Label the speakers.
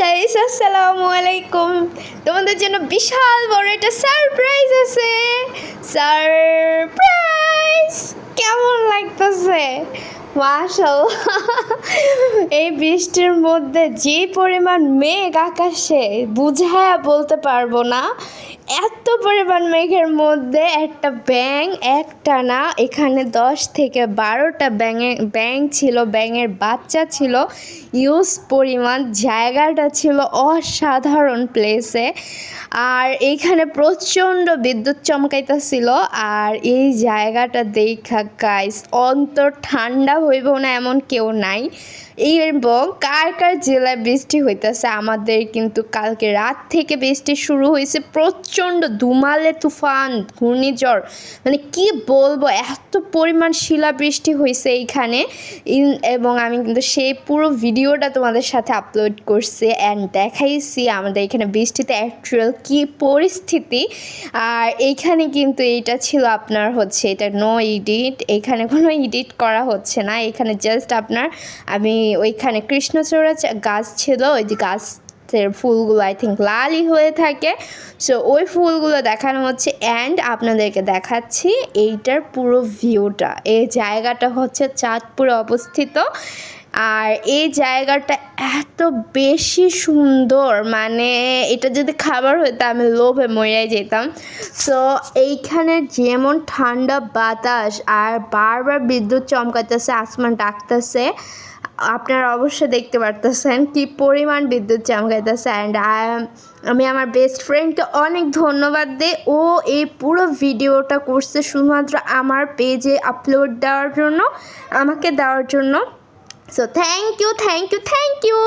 Speaker 1: Guys আসসালামু আলাইকুম তোমাদের জন্য বিশাল বড় একটা সারপ্রাইজ আছে। সারপ্রাইজ কেমন লাগতেছে? মাশাল্লাহ এই বৃষ্টির মধ্যে যে পরিমাণ মেঘ আকাশে, বুঝায়া বলতে পারব না। এত পরিমাণ মেঘের মধ্যে একটা ব্যাং একটা না, এখানে দশ থেকে বারোটা ব্যাঙে ব্যাং ছিল, ব্যাঙের বাচ্চা ছিল। ইউজ পরিমাণ জায়গাটা ছিল অসাধারণ প্লেসে আর এখানে প্রচণ্ড বিদ্যুৎ চমকাইতেছিল। আর এই জায়গাটা দেখা গাইস অন্তর ঠান্ডা হইব না এমন কেউ নাই। এবং কার কার জেলায় বৃষ্টি হইতেছে, আমাদের কিন্তু কালকে রাত থেকে বৃষ্টি শুরু হয়েছে প্রচণ্ড ধুমালে তুফান, ঘূর্ণিঝড় মানে কি বলব, এত পরিমাণ শিলা বৃষ্টি হয়েছে এইখানে। ইন- এবং আমি কিন্তু সেই পুরো ভিডিওটা তোমাদের সাথে আপলোড করছি অ্যান্ড দেখাইছি আমাদের এখানে বৃষ্টিতে অ্যাকচুয়াল কি পরিস্থিতি। আর এইখানে কিন্তু এইটা ছিল আপনার হচ্ছে, এটা নো এডিট এখানে কোনো এডিট করা হচ্ছে না। এখানে জাস্ট আপনার, আমি ওইখানে কৃষ্ণচূড়া গাছ ছিল, ওই যে গাছ ফুলগুলো আই থিঙ্ক লালই হয়ে থাকে। সো ওই ফুলগুলো দেখানো হচ্ছে অ্যান্ড আপনাদেরকে দেখাচ্ছি এইটার পুরো ভিউটা এই জায়গাটা হচ্ছে চাঁদপুরে অবস্থিত। আর এই জায়গাটা এত বেশি সুন্দর মানে এটা যদি খাবার হতো আমি লোভে মরিয়াই যেতাম। সো এইখানে যেমন ঠান্ডা বাতাস আর বারবার বিদ্যুৎ চমকাতেছে আসমান ডাকতেছে। আপনারা অবশ্যই দেখতে পারতেছেন কি পরিমাণ বিদ্যুৎ চমকাইতেছে। অ্যান্ড আমি আমার বেস্ট ফ্রেন্ডকে অনেক ধন্যবাদ দিই। ও এই পুরো ভিডিওটা করছে শুধুমাত্র আমার পেজে আপলোড দেওয়ার জন্য, আমাকে দেওয়ার জন্য। So thank you thank you thank you